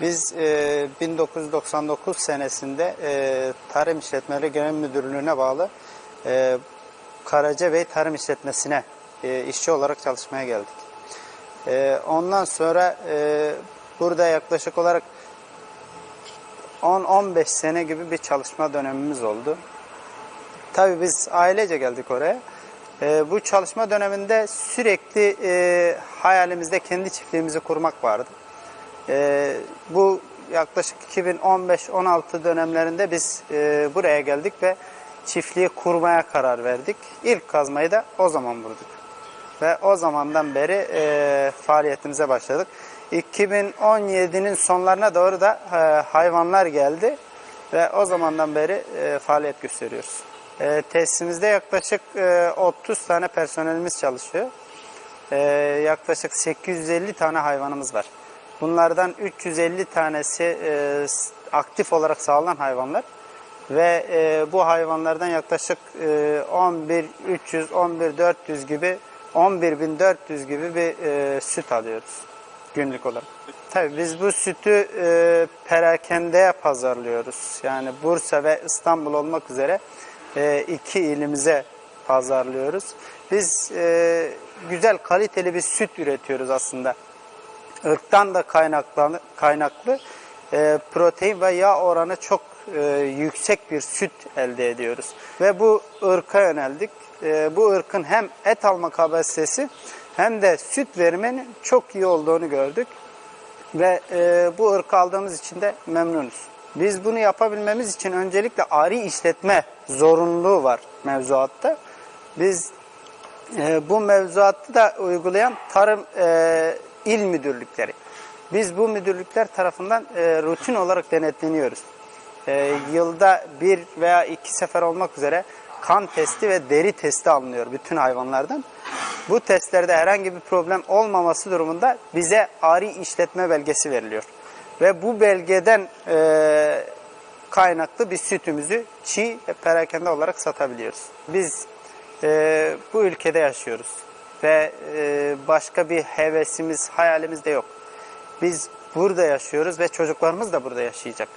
Biz e, 1999 senesinde e, Tarım İşletmeleri Genel Müdürlüğü'ne bağlı e, Karacabey Tarım İşletmesi'ne e, işçi olarak çalışmaya geldik. E, ondan sonra e, burada yaklaşık olarak 10-15 sene gibi bir çalışma dönemimiz oldu. Tabii biz ailece geldik oraya. Ee, bu çalışma döneminde sürekli e, hayalimizde kendi çiftliğimizi kurmak vardı. Ee, bu yaklaşık 2015-16 dönemlerinde biz e, buraya geldik ve çiftliği kurmaya karar verdik. İlk kazmayı da o zaman vurduk. Ve o zamandan beri e, faaliyetimize başladık. 2017'nin sonlarına doğru da e, hayvanlar geldi ve o zamandan beri e, faaliyet gösteriyoruz. E, tesisimizde yaklaşık e, 30 tane personelimiz çalışıyor. E, yaklaşık 850 tane hayvanımız var. Bunlardan 350 tanesi e, aktif olarak sağlanan hayvanlar ve e, bu hayvanlardan yaklaşık e, 11 300 11 400 gibi 11.400 gibi bir e, süt alıyoruz günlük olarak. Tabii biz bu sütü e, perakendeye pazarlıyoruz. Yani Bursa ve İstanbul olmak üzere e, iki ilimize pazarlıyoruz. Biz e, güzel kaliteli bir süt üretiyoruz aslında. Irktan da kaynaklı, kaynaklı e, protein ve yağ oranı çok e, yüksek bir süt elde ediyoruz. Ve bu ırka yöneldik. E, bu ırkın hem et alma kapasitesi hem de süt veriminin çok iyi olduğunu gördük. Ve e, bu ırkı aldığımız için de memnunuz. Biz bunu yapabilmemiz için öncelikle ari işletme zorunluluğu var mevzuatta. Biz e, bu mevzuatı da uygulayan tarım e, il müdürlükleri. Biz bu müdürlükler tarafından e, rutin olarak denetleniyoruz. E, yılda bir veya iki sefer olmak üzere kan testi ve deri testi alınıyor bütün hayvanlardan. Bu testlerde herhangi bir problem olmaması durumunda bize ari işletme belgesi veriliyor. Ve bu belgeden e, kaynaklı bir sütümüzü çiğ ve perakende olarak satabiliyoruz. Biz e, bu ülkede yaşıyoruz ve e, başka bir hevesimiz, hayalimiz de yok. Biz burada yaşıyoruz ve çocuklarımız da burada yaşayacak.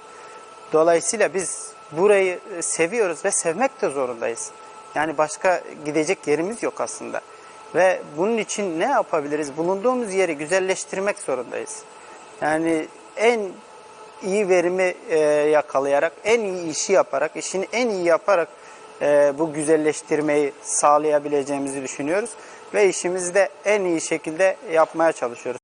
Dolayısıyla biz burayı e, seviyoruz ve sevmek de zorundayız. Yani başka gidecek yerimiz yok aslında. Ve bunun için ne yapabiliriz? Bulunduğumuz yeri güzelleştirmek zorundayız. Yani en iyi verimi e, yakalayarak, en iyi işi yaparak, işini en iyi yaparak e, bu güzelleştirmeyi sağlayabileceğimizi düşünüyoruz. Ve işimizi de en iyi şekilde yapmaya çalışıyoruz.